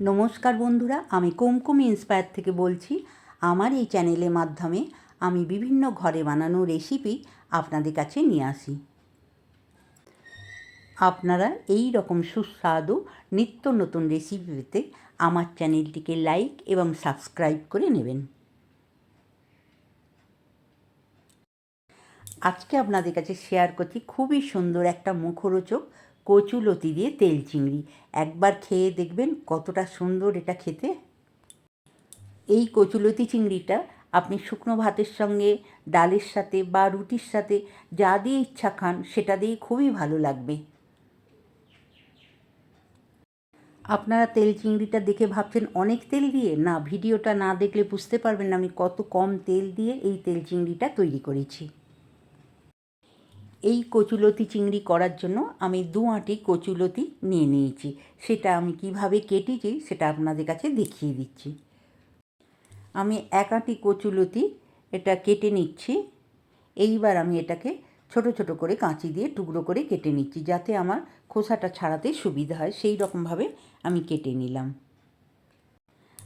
নমস্কার বন্ধুরা, আমি কুমকুম ইন্সপায়ার থেকে বলছি, আমার এই চ্যানেলের মাধ্যমে আমি বিভিন্ন ঘরে বানানো রেসিপি আপনাদের কাছে নিয়ে আসি। আপনারা এই রকম সুস্বাদু নিত্য নতুন রেসিপি পেতে আমার চ্যানেলটিকে লাইক এবং সাবস্ক্রাইব করে নেবেন। আজকে আপনাদের কাছে শেয়ার করছি খুবই সুন্দর একটা মুখরোচক কচুলতি দিয়ে তেল চিংড়ি। একবার খেয়ে দেখবেন কতটা সুন্দর এটা খেতে। এই কচুলতি চিংড়িটা আপনি শুকনো ভাতের সঙ্গে, ডালের সাথে বা রুটির সাথে যা দিয়ে ইচ্ছা খান সেটা দিয়ে খুবই ভালো লাগবে। আপনারা তেল চিংড়িটা দেখে ভাবছেন অনেক তেল দিয়ে? না, ভিডিওটা না দেখলে বুঝতে পারবেন না আমি কত কম তেল দিয়ে এই তেল চিংড়িটা তৈরি করেছি। এই কচুলতি চিংড়ি করার জন্য আমি দু আঁটি কচুলতি নিয়ে নিয়েছি। সেটা আমি কীভাবে কেটেছি সেটা আপনাদের কাছে দেখিয়ে দিচ্ছি। আমি এক আঁটি কচুলতি এটা কেটে নিচ্ছি। এইবার আমি এটাকে ছোট ছোট করে কাঁচি দিয়ে টুকরো করে কেটে নিচ্ছি যাতে আমার খোসাটা ছাড়াতে সুবিধা হয়। সেই রকমভাবে আমি কেটে নিলাম।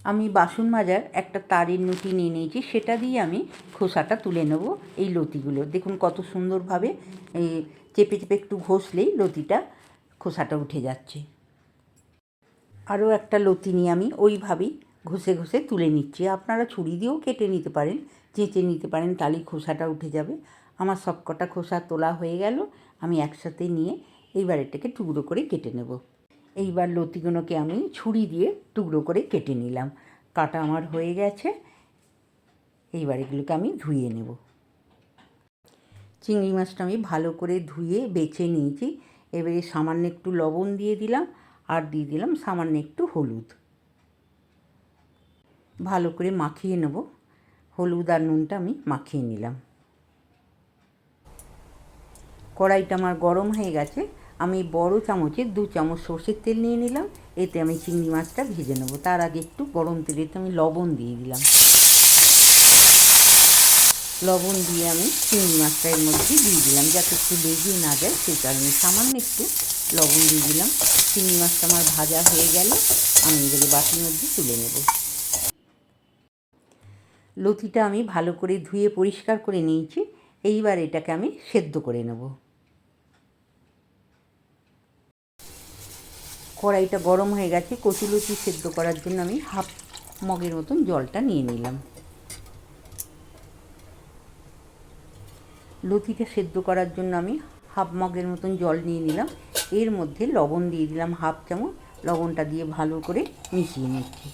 আমি বাসন মাজার একটা তারের নুটি নিয়ে নিয়েছি, সেটা দিয়ে আমি খোসাটা তুলে নেব এই লতিগুলো। দেখুন কত সুন্দরভাবে চেপে চেপে একটু ঘষলেই লতিটা খোসাটা উঠে যাচ্ছে। আরও একটা লতি নিয়ে আমি ওইভাবেই ঘষে ঘষে তুলে নিচ্ছি। আপনারা ছুরি দিয়েও কেটে নিতে পারেন, চেঁচে নিতে পারেন, তাহলেই খোসাটা উঠে যাবে। আমার সবকটা খোসা তোলা হয়ে গেল, আমি একসাথে নিয়ে এইবার এটাকে টুকরো করে কেটে নেব। এইবার লতিগুলোকে আমি ছুরি দিয়ে টুকরো করে কেটে নিলাম। কাটা আমার হয়ে গেছে। এইবার এগুলোকে আমি ধুয়ে নেব। চিংড়ি মাছটা আমি ভালো করে ধুয়ে বেছে নিয়েছি। এবারে সামান্য একটু লবণ দিয়ে দিলাম আর দিয়ে দিলাম সামান্য একটু হলুদ। ভালো করে মাখিয়ে নেব। হলুদ আর নুনটা আমি মাখিয়ে নিলাম। কড়াইটা আমার গরম হয়ে গেছে। আমি বড় চামচে দু চামচ সর্ষের তেল নিয়ে নিলাম, এতে আমি চিংড়ি মাছটা ভেজে নেব। তার আগে একটু গরম তেলেতে আমি লবণ দিয়ে দিলাম। লবণ দিয়ে আমি চিংড়ি মাছটা এর মধ্যে দিয়ে দিলাম। যাতে একটু লেগে না যায় সেই কারণে সামান্য একটু লবণ দিয়ে দিলাম। চিংড়ি মাছটা আমার ভাজা হয়ে গেল, আমি এগুলো বাটির মধ্যে তুলে নেব। লতিটা আমি ভালো করে ধুয়ে পরিষ্কার করে নিয়েছি। এইবার এটাকে আমি সেদ্ধ করে নেব। কড়াইটা গরম হয়ে গেছে কচুলতি সেদ্ধ করার জন্য আমি হাফ মগের মতন জলটা নিয়ে নিলাম। লতিটা সেদ্ধ করার জন্য আমি হাফ মগের মতন জল নিয়ে নিলাম। এর মধ্যে লবণ দিয়ে দিলাম হাফ চামচ, লবণটা দিয়ে ভালো করে মিশিয়ে নিচ্ছি।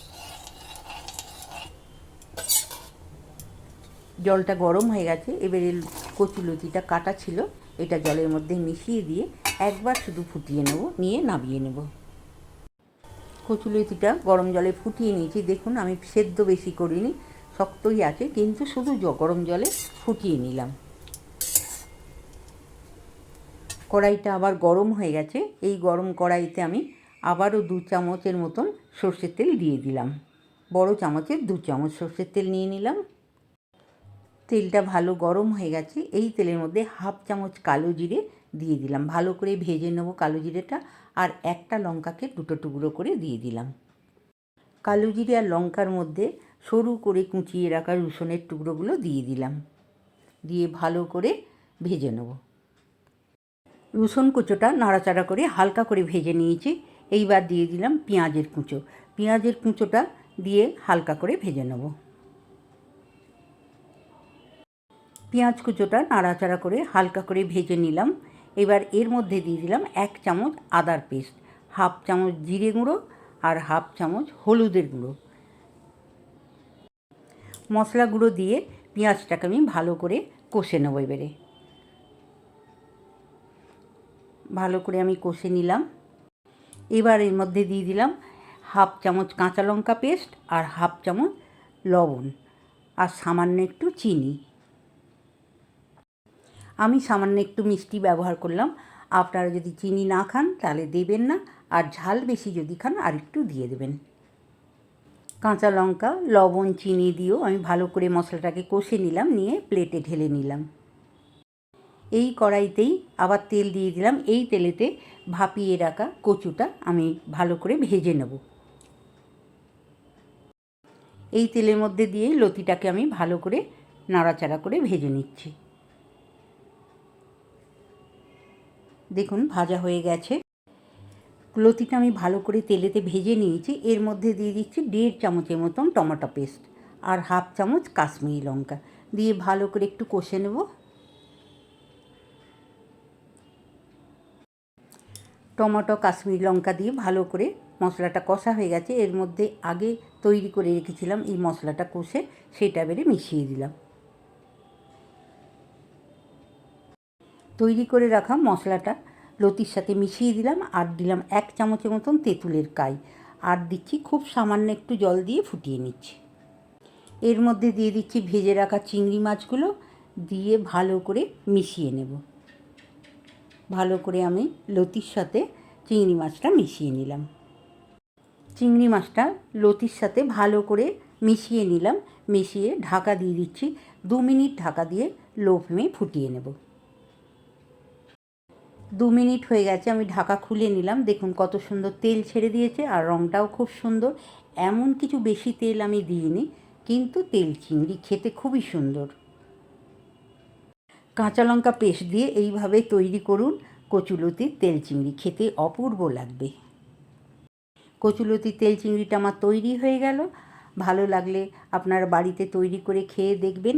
জলটা গরম হয়ে গেছে, এবারে কচু লতিটা কাটা ছিল, এটা জলের মধ্যে মিশিয়ে দিয়ে একবার শুধু ফুটিয়ে নেব, নিয়ে নামিয়ে নেব। কচুলতিটা গরম জলে ফুটিয়ে নিয়েছি। দেখুন, আমি সেদ্ধ বেশি করিনি, শক্তই আছে, কিন্তু শুধু গরম জলে ফুটিয়ে নিলাম। কড়াইটা আবার গরম হয়ে গেছে, এই গরম কড়াইতে আমি আবারও দু চামচের মতন সর্ষের তেল দিয়ে দিলাম। বড় চামচের দু চামচ সর্ষের তেল নিয়ে নিলাম। তেলটা ভালো গরম হয়ে গেছে, এই তেলের মধ্যে হাফ চামচ কালো জিরে দিয়ে দিলাম। ভালো করে ভেজে নেব কালো জিরেটা আর একটা লঙ্কাকে দুটো টুকরো করে দিয়ে দিলাম। কালো জিরে আর লঙ্কার মধ্যে সরু করে কুচিয়ে রাখা রসুনের টুকরোগুলো দিয়ে দিলাম। দিয়ে ভালো করে ভেজে নেব। রসুন কুচোটা নাড়াচাড়া করে হালকা করে ভেজে নিয়েছি। এইবার দিয়ে দিলাম পেঁয়াজের কুঁচো। পেঁয়াজের কুঁচোটা দিয়ে হালকা করে ভেজে নেব। পেঁয়াজ কুচোটা নাড়াচাড়া করে হালকা করে ভেজে নিলাম। এবার এর মধ্যে দিয়ে দিলাম এক চামচ আদার পেস্ট, হাফ চামচ জিরে গুঁড়ো আর হাফ চামচ হলুদের গুঁড়ো। মশলা গুঁড়ো দিয়ে পেঁয়াজটাকে আমি ভালো করে কষে নেব এবারে। ভালো করে আমি কষে নিলাম। এবার এর মধ্যে দিয়ে দিলাম হাফ চামচ কাঁচা লঙ্কা পেস্ট আর হাফ চামচ লবণ আর সামান্য একটু চিনি। আমি সামান্য একটু মিষ্টি ব্যবহার করলাম। আপনারা যদি চিনি না খান, তাহলে দেবেন না। আর ঝাল বেশি যদি খান, আর একটু দিয়ে দেবেন। কাঁচা লঙ্কা, লবণ, চিনি দিয়েও আমি ভালো করে মশলাটাকে কষে নিলাম, নিয়ে প্লেটে ঢেলে নিলাম। এই কড়াইতেই আবার তেল দিয়ে দিলাম। এই তেলেতে ভাপিয়ে রাখা কচুটা আমি ভালো করে ভেজে নেব। এই তেলের মধ্যে দিয়ে লতিটাকে আমি ভালো করে নাড়াচাড়া করে ভেজে নিচ্ছি। দেখুন, ভাজা হয়ে গেছে। লতিটা আমি ভালো করে তেলেতে ভেজে নিয়েছি। এর মধ্যে দিয়ে দিচ্ছি দেড় চামচের মতন টমেটো পেস্ট আর হাফ চামচ কাশ্মীরি লঙ্কা। দিয়ে ভালো করে একটু কষে নেব। টমেটো, কাশ্মীরি লঙ্কা দিয়ে ভালো করে মশলাটা কষা হয়ে গেছে। এর মধ্যে আগে তৈরি করে রেখেছিলাম এই মশলাটা কষে, সেটা বেড়ে মিশিয়ে দিলাম। তৈরি করে রাখা মশলাটা লতির সাথে মিশিয়ে দিলাম আর দিলাম এক চামচের মতন তেঁতুলের কাই। আর দিচ্ছি খুব সামান্য একটু জল দিয়ে ফুটিয়ে নিচ্ছি। এর মধ্যে দিয়ে দিচ্ছি ভেজে রাখা চিংড়ি মাছগুলো দিয়ে ভালো করে মিশিয়ে নেব। ভালো করে আমি লতির সাথে চিংড়ি মাছটা মিশিয়ে নিলাম। চিংড়ি মাছটা লতির সাথে ভালো করে মিশিয়ে নিলাম। মিশিয়ে ঢাকা দিয়ে দিচ্ছি। দু মিনিট ঢাকা দিয়ে লো ফ্লেমে ফুটিয়ে নেব। দু মিনিট হয়ে গেছে, আমি ঢাকা খুলে নিলাম। দেখুন কত সুন্দর তেল ছেড়ে দিয়েছে আর রঙটাও খুব সুন্দর। এমন কিছু বেশি তেল আমি দিইনি, কিন্তু তেল চিংড়ি খেতে খুবই সুন্দর। কাঁচা লঙ্কা পেস্ট দিয়ে এইভাবে তৈরি করুন। কচুলতির তেল চিংড়ি খেতে অপূর্ব লাগবে। কচুলতির তেল চিংড়িটা আমার তৈরি হয়ে গেল। ভালো লাগলে আপনার বাড়িতে তৈরি করে খেয়ে দেখবেন।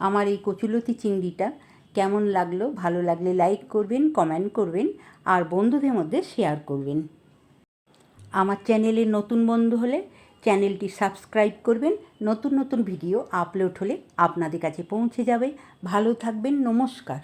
আমার এই কচুলতি চিংড়িটা কেমন লাগল? ভালো লাগলে লাইক করবেন কমেন্ট করবেন, আর বন্ধুদের মধ্যে শেয়ার করবেন। আমার চ্যানেলে নতুন বন্ধু হলে চ্যানেলটি সাবস্ক্রাইব করবেন। নতুন নতুন ভিডিও আপলোড হলে আপনাদের কাছে পৌঁছে যাবে। ভালো থাকবেন, নমস্কার।